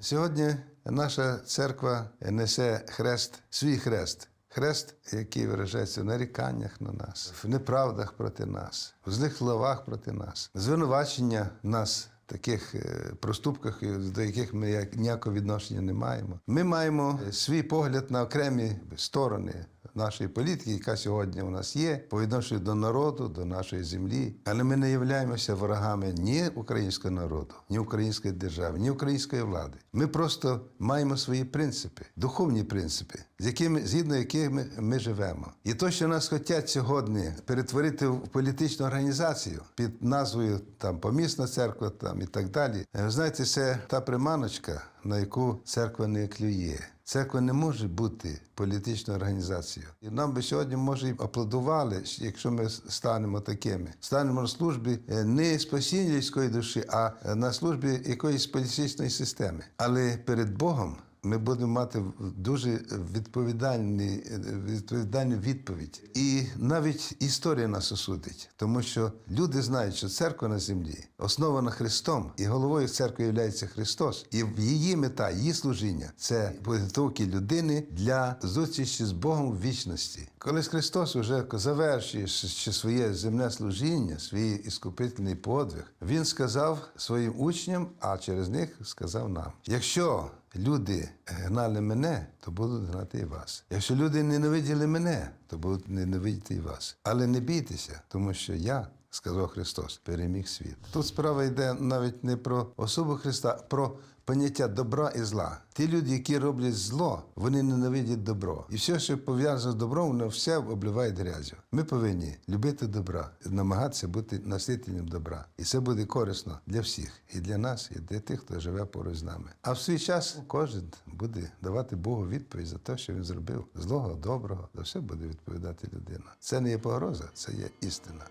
Сьогодні наша церква несе хрест, свій хрест. Хрест, який виражається в наріканнях на нас, в неправдах проти нас, в злих словах проти нас, звинувачення нас таких е, проступках, до яких ми ніякого відношення не маємо. Ми маємо е, свій погляд на окремі сторони нашої політики, яка сьогодні у нас є, по відношенню до народу, до нашої землі. Але ми не являємося ворогами ні українського народу, ні української держави, ні української влади. Ми просто маємо свої принципи, духовні принципи, з якими згідно яких ми, ми живемо. І то, що нас хочуть сьогодні перетворити в політичну організацію під назвою там помісна церква, там і так далі. е, Ви знаєте, це та приманочка, на яку церква не клює. Церква не може бути політичною організацією. І нам би сьогодні, може, і аплодували, якщо ми станемо такими. Станемо на службі е, не спасіння людської душі, а е, на службі якоїсь політичної системи. Але перед Богом ми будемо мати дуже відповідальні, відповідальну відповідь. І навіть історія нас осудить, тому що люди знають, що церква на землі основана Христом, і головою церкви є Христос. І її мета, її служіння це підготовки людини для зустрічі з Богом в вічності. Коли Христос уже завершує своє земне служіння, свій іскупительний подвиг, він сказав своїм учням, а через них сказав нам: якщо люди гнали мене, то будуть гнати і вас. Якщо люди ненавиділи мене, то будуть ненавидіти і вас. Але не бійтеся, тому що я. Сказав Христос, переміг світ. Тут справа йде навіть не про особу Христа, а про поняття добра і зла. Ті люди, які роблять зло, вони ненавидять добро. І все, що пов'язано з добром, воно все обливають грязю. Ми повинні любити добра, намагатися бути носителем добра. І це буде корисно для всіх, і для нас, і для тих, хто живе поруч з нами. А в свій час кожен буде давати Богу відповідь за те, що він зробив. Злого, доброго, за все буде відповідати людина. Це не є погроза, це є істина.